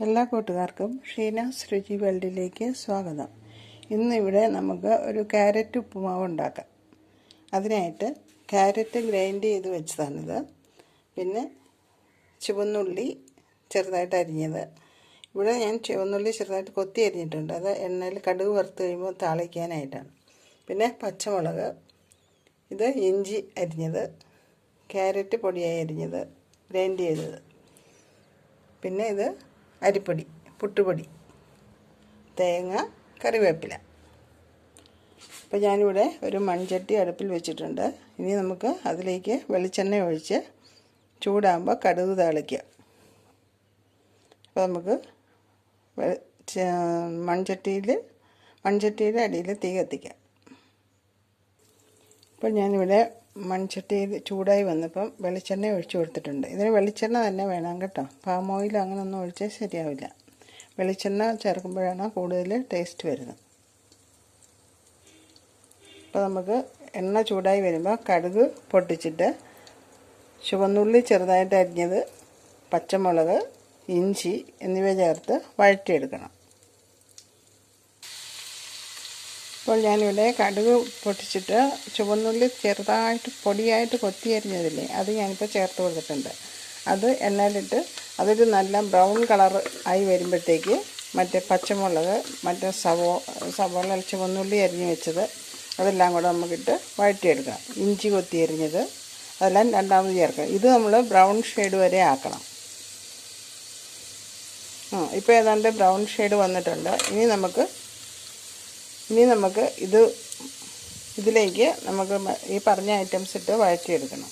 എല്ലാ കൂട്ടുകാർക്കും ഷീനാസ് രുചി വേൾഡിലേക്ക് സ്വാഗതം. ഇന്നിവിടെ നമുക്ക് ഒരു ക്യാരറ്റ് ഉപ്പുമാവ് ഉണ്ടാക്കാം. അതിനായിട്ട് ക്യാരറ്റ് ഗ്രൈൻഡ് ചെയ്ത് വെച്ചതാണിത്. പിന്നെ ചുവന്നുള്ളി ചെറുതായിട്ട് അരിഞ്ഞത്. ഇവിടെ ഞാൻ ചുവന്നുള്ളി ചെറുതായിട്ട് കൊത്തി അരിഞ്ഞിട്ടുണ്ട്. അത് എണ്ണയിൽ കടുക് വറുത്ത് കഴിയുമ്പോൾ താളിക്കാനായിട്ടാണ്. പിന്നെ പച്ചമുളക്. ഇത് ഇഞ്ചി അരിഞ്ഞത്. ക്യാരറ്റ് പൊടിയായി അരിഞ്ഞത്. ഗ്രൈൻഡ് ചെയ്തത്. പിന്നെ ഇത് അരിപ്പൊടി പുട്ടുപൊടി തേങ്ങ കറിവേപ്പില. അപ്പോൾ ഞാനിവിടെ ഒരു മൺചട്ടി അടുപ്പിൽ വെച്ചിട്ടുണ്ട്. ഇനി നമുക്ക് അതിലേക്ക് വെളിച്ചെണ്ണ ഒഴിച്ച് ചൂടാകുമ്പോൾ കടുക് താളിക്കുക. അപ്പോൾ നമുക്ക് മൺചട്ടിയിൽ മൺചട്ടിയുടെ അടിയിൽ തീ കത്തിക്കാം. അപ്പോൾ ഞാനിവിടെ മൺചട്ടിയിൽ ചൂടായി വന്നപ്പം വെളിച്ചെണ്ണ ഒഴിച്ചു കൊടുത്തിട്ടുണ്ട്. ഇതിന് വെളിച്ചെണ്ണ തന്നെ വേണം കേട്ടോ. പാം ഓയിൽ അങ്ങനെ ഒന്നും ഒഴിച്ചാൽ ശരിയാവില്ല. വെളിച്ചെണ്ണ ചേർക്കുമ്പോഴാണ് കൂടുതൽ ടേസ്റ്റ് വരുന്നത്. അപ്പോൾ നമുക്ക് എണ്ണ ചൂടായി വരുമ്പോൾ കടുക് പൊട്ടിച്ചിട്ട് ചുവന്നുള്ളി ചെറുതായിട്ട് അരിഞ്ഞത് പച്ചമുളക് ഇഞ്ചി എന്നിവ ചേർത്ത് വഴറ്റിയെടുക്കണം. ഇപ്പോൾ ഞാനിവിടെ കടുക് പൊട്ടിച്ചിട്ട് ചുവന്നുള്ളി ചെറുതായിട്ട് പൊടിയായിട്ട് കൊത്തി അരിഞ്ഞതില്ലേ അത് ഞാനിപ്പോൾ ചേർത്ത് കൊടുത്തിട്ടുണ്ട്. അത് എണ്ണയിലിട്ട് അതൊരു നല്ല ബ്രൗൺ കളർ ആയി വരുമ്പോഴത്തേക്ക് മറ്റേ പച്ചമുളക് മറ്റേ സവോ സവോള ചുവന്നുള്ളി അരിഞ്ഞ് വെച്ചത് അതെല്ലാം കൂടെ നമുക്കിട്ട് വഴറ്റിയെടുക്കാം. ഇഞ്ചി കൊത്തി അരിഞ്ഞത് അതെല്ലാം രണ്ടാമത് ചേർക്കാം. ഇത് നമ്മൾ ബ്രൗൺ ഷെയ്ഡ് വരെ ആക്കണം. ഇപ്പോൾ ഏതാണ്ട് ബ്രൗൺ ഷെയ്ഡ് വന്നിട്ടുണ്ട്. ഇനി നമുക്ക് ഇനി നമുക്ക് ഇത് ഇതിലേക്ക് നമുക്ക് ഈ പറഞ്ഞ ഐറ്റംസ് ഇട്ട് വഴറ്റിയെടുക്കണം.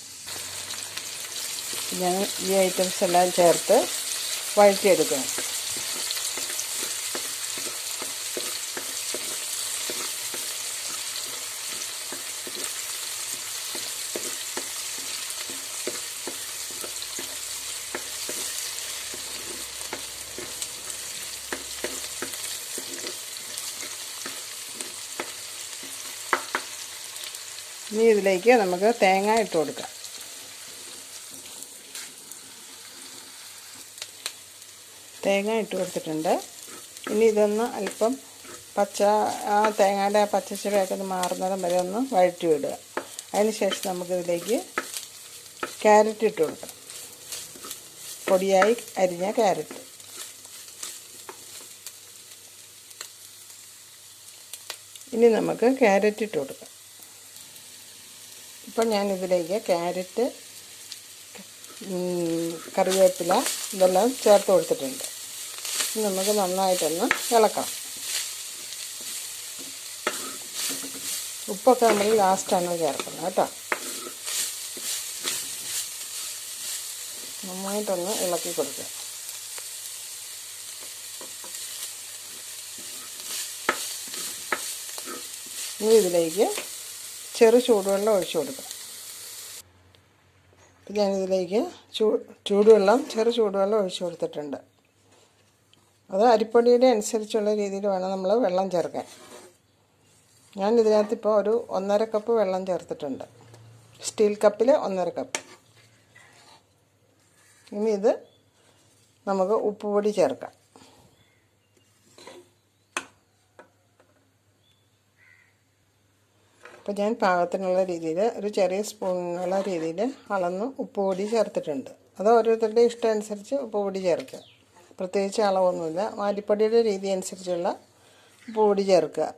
ഞാൻ ഈ ഐറ്റംസ് എല്ലാം ചേർത്ത് വഴറ്റിയെടുക്കണം. ഇനി ഇതിലേക്ക് നമുക്ക് തേങ്ങ ഇട്ട് കൊടുക്കാം. തേങ്ങ ഇട്ട് കൊടുത്തിട്ടുണ്ട്. ഇനി ഇതൊന്ന് അല്പം പച്ച ആ തേങ്ങയുടെ ആ പച്ചച്ചുരയൊക്കെ ഒന്ന് മാറുന്നിടം വരെ ഒന്ന് വഴറ്റി വിടുക. അതിന് ശേഷം നമുക്കിതിലേക്ക് ക്യാരറ്റ് ഇട്ട് കൊടുക്കാം. പൊടിയായി അരിഞ്ഞ ക്യാരറ്റ്. ഇനി നമുക്ക് ക്യാരറ്റ് ഇട്ട് കൊടുക്കാം. ഇപ്പം ഞാനിതിലേക്ക് ക്യാരറ്റ് കറിവേപ്പില ഇതെല്ലാം ചേർത്ത് കൊടുത്തിട്ടുണ്ട്. നമുക്ക് നന്നായിട്ടൊന്ന് ഇളക്കാം ഉപ്പൊക്കെ നമ്മൾ ലാസ്റ്റാണ് ചേർക്കുന്നത് കേട്ടോ. നന്നായിട്ടൊന്ന് ഇളക്കി കൊടുക്കുക. ഇനി ഇതിലേക്ക് ചെറു ചൂടുവെള്ളം ഒഴിച്ചു കൊടുക്കാം. ഞാനിതിലേക്ക് ചൂ ചൂടുവെള്ളം ചെറു ചൂടുവെള്ളം ഒഴിച്ചു കൊടുത്തിട്ടുണ്ട്. അത് അരിപ്പൊടിയുടെ അനുസരിച്ചുള്ള രീതിയിൽ വേണം നമ്മൾ വെള്ളം ചേർക്കാൻ. ഞാൻ ഇതിനകത്ത് ഇപ്പോൾ ഒരു ഒന്നര കപ്പ് വെള്ളം ചേർത്തിട്ടുണ്ട്. സ്റ്റീൽ കപ്പിൽ ഒന്നര കപ്പ്. ഇനി ഇത് നമുക്ക് ഉപ്പുപൊടി ചേർക്കാം. അപ്പോൾ ഞാൻ പാകത്തിനുള്ള രീതിയിൽ ഒരു ചെറിയ സ്പൂണുള്ള രീതിയിൽ അളന്ന് ഉപ്പ് പൊടി ചേർത്തിട്ടുണ്ട്. അത് ഓരോരുത്തരുടെ ഇഷ്ടം അനുസരിച്ച് ഉപ്പ് പൊടി ചേർക്കുക. പ്രത്യേകിച്ച് അളവൊന്നുമില്ല. മാരിപ്പൊടിയുടെ രീതി അനുസരിച്ചുള്ള ഉപ്പ് പൊടി ചേർക്കുക.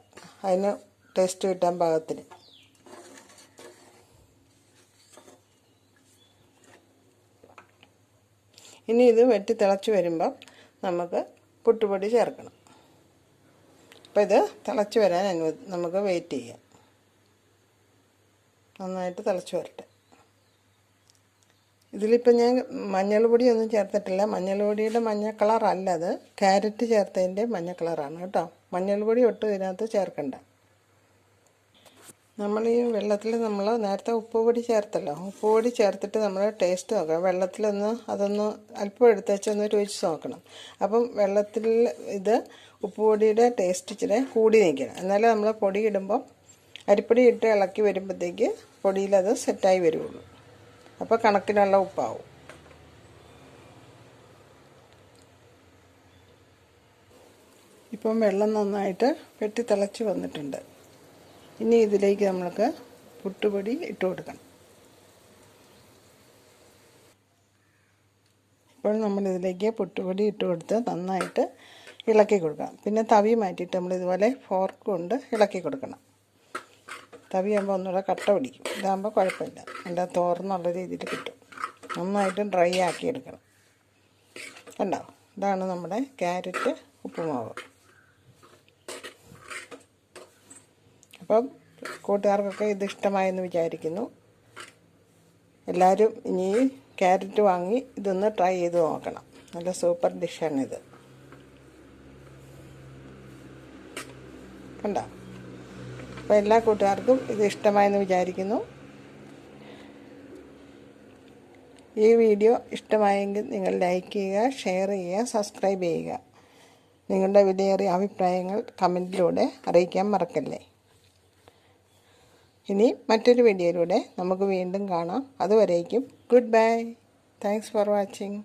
അതിന് ടേസ്റ്റ് കിട്ടാൻ പാകത്തിന്. ഇനി ഇത് വെട്ടി തിളച്ച് വരുമ്പം നമുക്ക് പുട്ടുപൊടി ചേർക്കണം. അപ്പോൾ ഇത് തിളച്ച് വരാൻ അനുവദി നമുക്ക് വെയിറ്റ് ചെയ്യാം. നന്നായിട്ട് തിളച്ച് വരട്ടെ. ഇതിലിപ്പോൾ ഞാൻ മഞ്ഞൾ പൊടിയൊന്നും ചേർത്തിട്ടില്ല. മഞ്ഞൾ പൊടിയുടെ മഞ്ഞ കളറല്ല അത്. ക്യാരറ്റ് ചേർത്തതിന്റെ മഞ്ഞ കളറാണ് കേട്ടോ. മഞ്ഞൾപൊടി ഒട്ടും ഇതിനകത്ത് ചേർക്കണ്ട. നമ്മൾ ഈ വെള്ളത്തിൽ നമ്മൾ നേരത്തെ ഉപ്പ് പൊടി ചേർത്തല്ലോ. ഉപ്പ് പൊടി ചേർത്തിട്ട് നമ്മൾ ടേസ്റ്റ് നോക്കാം വെള്ളത്തിലൊന്ന് അതൊന്ന് അല്പം എടുത്ത് വെച്ചൊന്ന് രുചിച്ച് നോക്കണം. അപ്പം വെള്ളത്തിൽ ഇത് ഉപ്പ് പൊടിയുടെ ടേസ്റ്റ് ഇച്ചിരി കൂടി നിൽക്കണം. എന്നാലേ നമ്മൾ പൊടി ഇടുമ്പം അരിപ്പൊടി ഇട്ട് ഇളക്കി വരുമ്പോഴത്തേക്ക് പൊടിയിലത് സെറ്റായി വരുള്ളൂ. അപ്പോൾ കണക്കിനുള്ള ഉപ്പാവും. ഇപ്പം വെള്ളം നന്നായിട്ട് വെട്ടി തിളച്ച് വന്നിട്ടുണ്ട്. ഇനി ഇതിലേക്ക് നമ്മൾക്ക് പുട്ടുപൊടി ഇട്ട് കൊടുക്കണം. ഇപ്പോൾ നമ്മളിതിലേക്ക് പുട്ടുപൊടി ഇട്ട് കൊടുത്ത് നന്നായിട്ട് ഇളക്കി കൊടുക്കണം. പിന്നെ തവി മാറ്റിയിട്ട് നമ്മൾ ഇതുപോലെ ഫോർക്ക് കൊണ്ട് ഇളക്കി കൊടുക്കണം. തവി ആകുമ്പോൾ ഒന്നുകൂടെ കട്ട പിടിക്കും. ഇതാകുമ്പോൾ കുഴപ്പമില്ല. നല്ല തോർന്നുള്ള രീതിയിൽ കിട്ടും. നന്നായിട്ട് ഡ്രൈ ആക്കി എടുക്കണം കണ്ടോ? ഇതാണ് നമ്മുടെ ക്യാരറ്റ് ഉപ്പുമാവ്. അപ്പം കൂട്ടുകാർക്കൊക്കെ ഇത് ഇഷ്ടമായെന്ന് വിചാരിക്കുന്നു. എല്ലാവരും ഇനി ക്യാരറ്റ് വാങ്ങി ഇതൊന്ന് ട്രൈ ചെയ്ത് നോക്കണം. നല്ല സൂപ്പർ ഡിഷാണിത്. കണ്ടോ? അപ്പോൾ എല്ലാ കൂട്ടുകാർക്കും ഇത് ഇഷ്ടമായെന്ന് വിചാരിക്കുന്നു. ഈ വീഡിയോ ഇഷ്ടമായെങ്കിൽ നിങ്ങൾ ലൈക്ക് ചെയ്യുക ഷെയർ ചെയ്യുക സബ്സ്ക്രൈബ് ചെയ്യുക. നിങ്ങളുടെ വിലയേറിയ അഭിപ്രായങ്ങൾ കമന്റിലൂടെ അറിയിക്കാൻ മറക്കല്ലേ? ഇനി മറ്റൊരു വീഡിയോയിലൂടെ നമുക്ക് വീണ്ടും കാണാം. അതുവരേക്കും good bye. Thanks for watching.